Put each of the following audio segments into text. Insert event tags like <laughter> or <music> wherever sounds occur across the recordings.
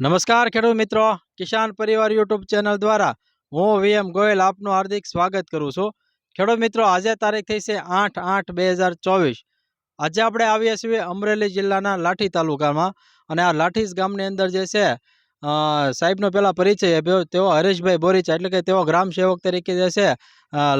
નમસ્કાર ખેડૂત મિત્રો. કિસાન પરિવાર યુટ્યુબ ચેનલ દ્વારા હું વીએમ ગોયલ આપનું હાર્દિક સ્વાગત કરું છું. ખેડૂત મિત્રો, આજે તારીખ થઈ છે આઠ આઠ બે હજાર ચોવીસ. આજે આપણે આવીએ છીએ અમરેલી જિલ્લાના લાઠી તાલુકામાં અને આ લાઠીસ ગામની અંદર જે છે સાહેબનો પહેલાં પરિચય આપ્યો. તેઓ હરેશભાઈ બોરીચા એટલે કે તેઓ ગ્રામ સેવક તરીકે જે છે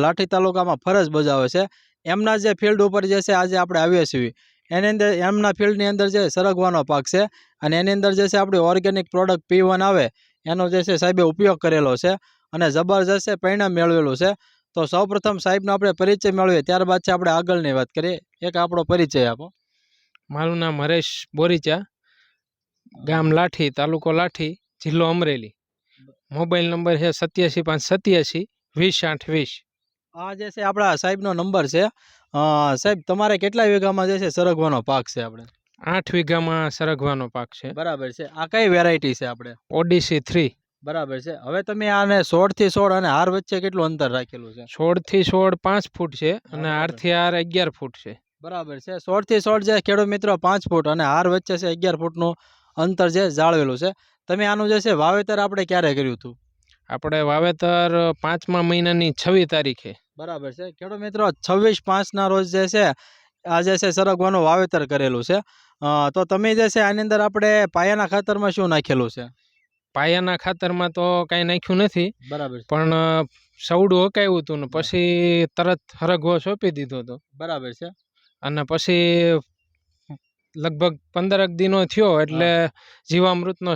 લાઠી તાલુકામાં ફરજ બજાવે છે. એમના જે ફિલ્ડ ઉપર જે છે, આજે આપણે આવીએ છીએ. એની અંદર, એમના ફિલ્ડની અંદર જે સરગવાનો પાક છે અને એની અંદર જે છે આપણી ઓર્ગેનિક પ્રોડક્ટ પી વન આવે એનો જે છે સાહેબે ઉપયોગ કરેલો છે અને જબરજસ્ત છે પરિણામ મેળવેલું છે. તો સૌપ્રથમ સાહેબનો આપણે પરિચય મેળવીએ ત્યારબાદ છે આપણે આગળની વાત કરીએ. એક આપણો પરિચય આપો. મારું નામ હરેશ બોરીચા ગામ લાઠી તાલુકો લાઠી જિલ્લો અમરેલી. મોબાઈલ નંબર છે સત્યાસી પાંચ સત્યાસી વીસ આઠ વીસ. આ જે છે આપણા સાહેબનો નંબર છે. સાહેબ તમારે કેટલા વીઘામાં જે છે સરગવાનો પાક છે આપણે? આઠ વીઘામાં સરગવાનો પાક છે. બરાબર છે. આ કઈ વેરાયટી છે આપણે? ઓડીસી થ્રી બરાબર છે. હવે તમે આને સોળથી સોળ અને હાર વચ્ચે કેટલું અંતર રાખેલું છે? સોળથી સોળ પાંચ ફૂટ છે અને હારથી આર અગિયાર ફૂટ છે. બરાબર છે. સોળથી સોળ જે ખેડૂત મિત્રો પાંચ ફૂટ અને હાર વચ્ચે છે અગિયાર ફૂટનું અંતર જે જાળવેલું છે. તમે આનું જે છે વાવેતર આપણે ક્યારે કર્યું હતું? આપણે વાવેતર પાંચમા મહિનાની છવ્વી તારીખે. બરાબર છે. ખેડૂત મિત્રો છવ્વીસ પાંચના રોજ જે છે આ જે છે સરગવાનું વાવેતર કરેલું છે. તો તમે જે છે આની અંદર આપણે પાયાના ખાતરમાં શું નાખેલું છે? પાયાના ખાતરમાં તો કાંઈ નાખ્યું નથી. બરાબર પણ સવડું હકાયું હતું ને પછી તરત હરગવો સોંપી દીધો હતો. બરાબર છે. અને પછી લગભગ પંદરક દિનો થયો એટલે જીવામૃતનો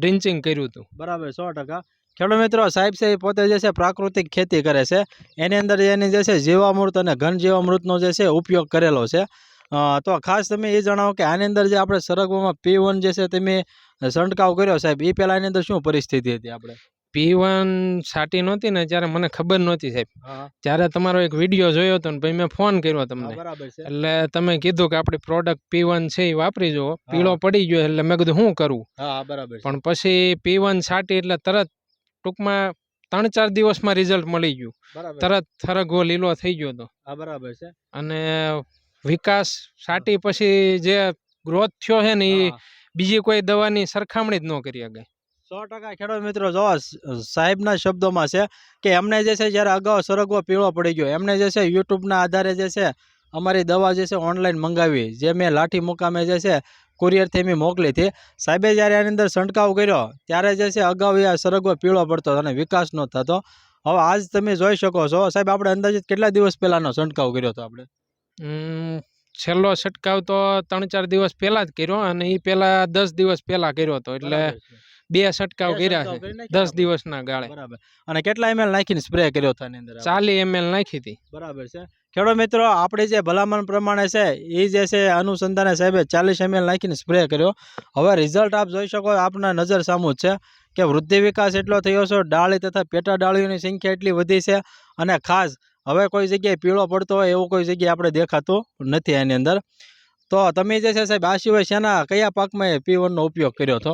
ડ્રિન્ચિંગ કર્યું હતું. બરાબર સો ટકા. ખેડૂત મિત્રો સાહેબ છે એ પોતે જે છે પ્રાકૃતિક ખેતી કરે છે. એની અંદર એની જે છે જીવામૃત અને ઘન જીવામૃતનો જે છે ઉપયોગ કરેલો છે. તો ખાસ તમે એ જણાવો કે આની અંદર જે આપણે સરગવામાં પી વન જે છે તમે છંટકાવ કર્યો સાહેબ એ પહેલાં એની અંદર શું પરિસ્થિતિ હતી આપણે? પી વન સાટી નહોતી ને ત્યારે મને ખબર નહોતી સાહેબ. જ્યારે ત્યારે તમારો એક વીડિયો જોયો હતો ને ભાઈ મેં ફોન કર્યો તમને. બરાબર એટલે તમે કીધું કે આપણી પ્રોડક્ટ પી વન છે એ વાપરી જુઓ પીળો પડી ગયો એટલે મેં કીધું શું કરવું બરાબર પણ પછી પી વન સાટી એટલે તરત ટૂંકમાં ત્રણ ચાર દિવસમાં રિઝલ્ટ મળી ગયું. તરત થરગવો લીલો થઈ ગયો હતો બરાબર છે. અને વિકાસ સાટી પછી જે ગ્રોથ થયો છે ને એ બીજી કોઈ દવાની સરખામણી જ ન કરી શકાય સો ટકા ખેડૂત મિત્રો જો સાહેબના શબ્દોમાં છે કે એમને જે છે જ્યારે અગાઉ સરગવો પીળો પડી ગયો એમને જે છે યુટ્યુબના આધારે જે છે અમારી દવા જે છે ઓનલાઈન મંગાવી જે મેં લાઠી મુકામે જે છે કુરિયરથી મેં મોકલી હતી. સાહેબે જ્યારે આની અંદર છંટકાવ કર્યો ત્યારે જે છે અગાઉ એ સરગવો પીળો પડતો અને વિકાસ ન થતો. હવે આજ તમે જોઈ શકો છો. સાહેબ આપણે અંદાજિત કેટલા દિવસ પહેલાંનો છંટકાવ કર્યો હતો આપણે? છેલ્લો છંટકાવ તો ત્રણ ચાર દિવસ પહેલા જ કર્યો અને એ પહેલાં દસ દિવસ પહેલા કર્યો હતો. એટલે બે છંટકાવ કર્યા છે. દસ દિવસના ગાળે. બરાબર. અને કેટલા એમએલ નાખીને સ્પ્રે કર્યો હતો અંદર ચાલી એમએલ નાખી હતી. બરાબર છે. ખેડૂત મિત્રો, આપણી જે ભલામણ પ્રમાણે છે એ જે છે અનુસંધાને સાહેબે ચાલીસ એમએલ નાખીને સ્પ્રે કર્યો. હવે રિઝલ્ટ આપ જોઈ શકો, આપના નજર સામું છે કે વૃદ્ધિ વિકાસ એટલો થયો છે, ડાળી તથા પેટા ડાળીઓની સંખ્યા એટલી વધી છે અને ખાસ હવે કોઈ જગ્યાએ પીળો પડતો હોય એવું કોઈ જગ્યાએ આપણે દેખાતું નથી એની અંદર. તો તમે જે છે સાહેબ આ સિવાય શેના, કયા પાકમાં પી વનનો ઉપયોગ કર્યો હતો?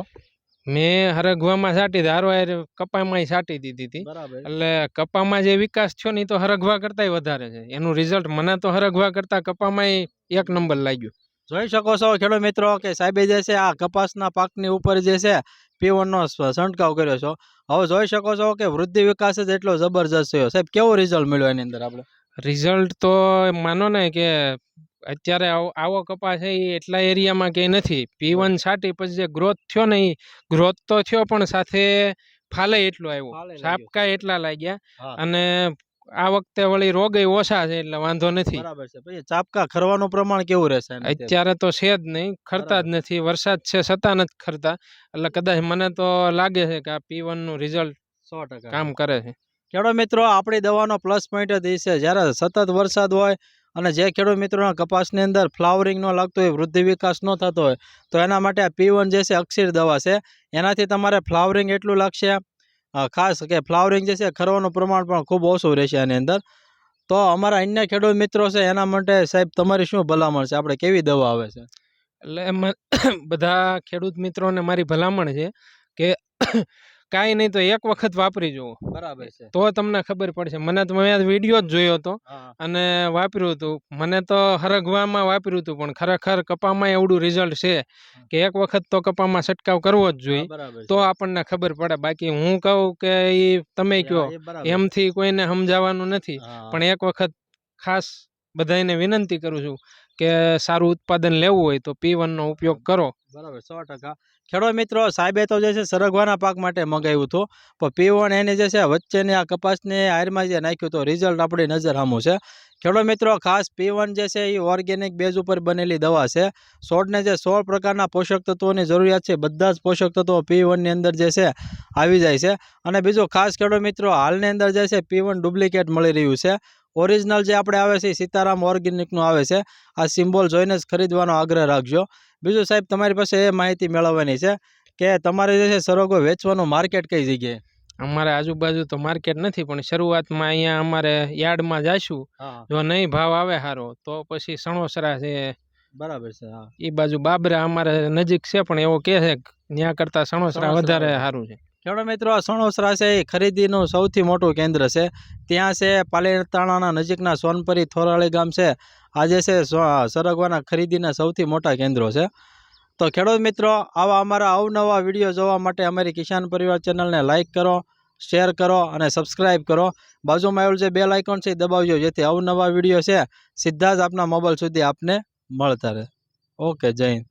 મેં હરગવામાં સાટી હારો કપામાં સાટી દીધી હતી એટલે કપામાં જે વિકાસ થયો ને તો હરગવા કરતાંય વધારે છે. એનું રિઝલ્ટ મને તો હરગવા કરતાં કપામાં એક નંબર લાગ્યું. જોઈ શકો છો ખેડૂત મિત્રો કે સાહેબે જે છે આ કપાસના પાકની ઉપર જે છે પીવનનો છંટકાવ કર્યો છો. હવે જોઈ શકો છો કે વૃદ્ધિ વિકાસ જ એટલો જબરજસ્ત થયો. સાહેબ કેવો રિઝલ્ટ મળ્યો એની અંદર આપણે? રિઝલ્ટ તો માનો ને કે અત્યારે આવો આવો કપાસ છે એ એટલા એરિયામાં ક્યાંય નથી. પી વન છાંટી પછી જે ગ્રોથ થયો ને એ ગ્રોથ તો થયો પણ સાથે ફાલે એટલો આવ્યો. સાપકા એટલા લાગ્યા અને આ વખતે વળી રોગ ઓછા છે એટલે વાંધો નથી. બરાબર છે. પછી ચાપકા ખરવાનું પ્રમાણ કેવું રહેશે અત્યારે તો છે જ નહીં. ખરતા જ નથી. વરસાદ છે છતાં નથી ખરતા. એટલે કદાચ મને તો લાગે છે કે આ પી નું રિઝલ્ટ સો કામ કરે છે. ખેડૂત મિત્રો આપણી દવાનો પ્લસ પોઈન્ટ જ છે. જ્યારે સતત વરસાદ હોય અને જે ખેડૂત મિત્રોના કપાસની અંદર ફ્લાવરિંગ ન લાગતું હોય, વૃદ્ધિ વિકાસ ન થતો હોય, તો એના માટે આ પી જે છે, અક્ષીર દવા છે. એનાથી તમારે ફ્લાવરિંગ એટલું લાગશે ખાસ કે ફ્લાવરિંગ જે છે, ખરવાનું પ્રમાણ પણ ખૂબ ઓછું રહેશે આની અંદર. તો અમારા અન્ય ખેડૂત મિત્રો છે, એના માટે સાહેબ તમારી શું ભલામણ છે? આપણે કેવી દવા આવે છે? એટલે <coughs> બધા ખેડૂત મિત્રોને મારી ભલામણ છે કે કાંઈ નહીં તો એક વખત વાપરી જુઓ. બરાબર છે. તો તમને ખબર પડશે. મને તો મેં વીડિયો જ જોયો હતો અને વાપર્યું હતું. મને તો હરગવામાં વાપર્યું હતું પણ ખરેખર કપામાં એવડું રિઝલ્ટ છે કે એક વખત તો કપામાં છંટકાવ કરવો જ જોઈએ. તો આપણને ખબર પડે. બાકી હું કહું કે એ તમે કહો એમથી કોઈને સમજાવવાનું નથી. પણ એક વખત ખાસ બધાને વિનંતી કરું છું કે સારું ઉત્પાદન લેવું હોય તો પી નો ઉપયોગ કરો. બરાબર સો ટકા. ખેડૂત મિત્રો સાહેબે તો જે છે સરગવાના પાક માટે મંગાવ્યું હતું, પણ પીવણ એને જે છે વચ્ચેની આ કપાસને આયરમાં જે નાખ્યું તો રિઝલ્ટ આપણી નજર આમું છે. ખેડૂત મિત્રો, ખાસ પીવણ જે છે એ ઓર્ગેનિક બેઝ ઉપર બનેલી દવા છે. છોડને જે સોળ પ્રકારના પોષક તત્વોની જરૂરિયાત છે, બધા જ પોષક તત્વો પીવણની અંદર જે છે આવી જાય છે. અને બીજું, ખાસ ખેડૂત મિત્રો, હાલની અંદર જે છે પીવણ ડુપ્લિકેટ મળી રહ્યું છે. ઓરિજિનલ જે આપણે આવે છે સીતારામ ઓર્ગેનિકનું આવે છે. આ સિમ્બોલ જોઈને જ ખરીદવાનો આગ્રહ રાખજો. બીજું સાહેબ તમારી પાસે એ માહિતી મેળવવાની છે કે તમારે જે છે સરોગો વેચવાનું માર્કેટ કઈ જગ્યાએ? અમારે આજુબાજુ તો માર્કેટ નથી પણ શરૂઆતમાં અહીંયા અમારે યાર્ડમાં જાશું જો નહીં ભાવ આવે સારો તો પછી સણોસરા છે. બરાબર છે હા. એ બાજુ બાબરા અમારે નજીક છે પણ એવો કે છે ત્યાં કરતાં સણોસરા વધારે. સારું છે. ખેડૂત મિત્રો આ સણોસરા છે એ ખરીદીનું સૌથી મોટું કેન્દ્ર છે. ત્યાં છે પાલીતાણાના નજીકના સોનપરી થોરાળી ગામ છે. આજે છે સરગવાના ખરીદીના સૌથી મોટા કેન્દ્રો છે. તો ખેડૂત મિત્રો, આવા અમારા અવનવા વીડિયો જોવા માટે અમારી કિસાન પરિવાર ચેનલને લાઇક કરો, શેર કરો અને સબસ્ક્રાઇબ કરો. બાજુમાં આવેલું જે બેલ આઇકોન છે એ દબાવજો, જેથી અવનવા વીડિયો છે, સીધા જ આપના મોબાઈલ સુધી આપને મળતા રહે. ઓકે, જય હિન્દ.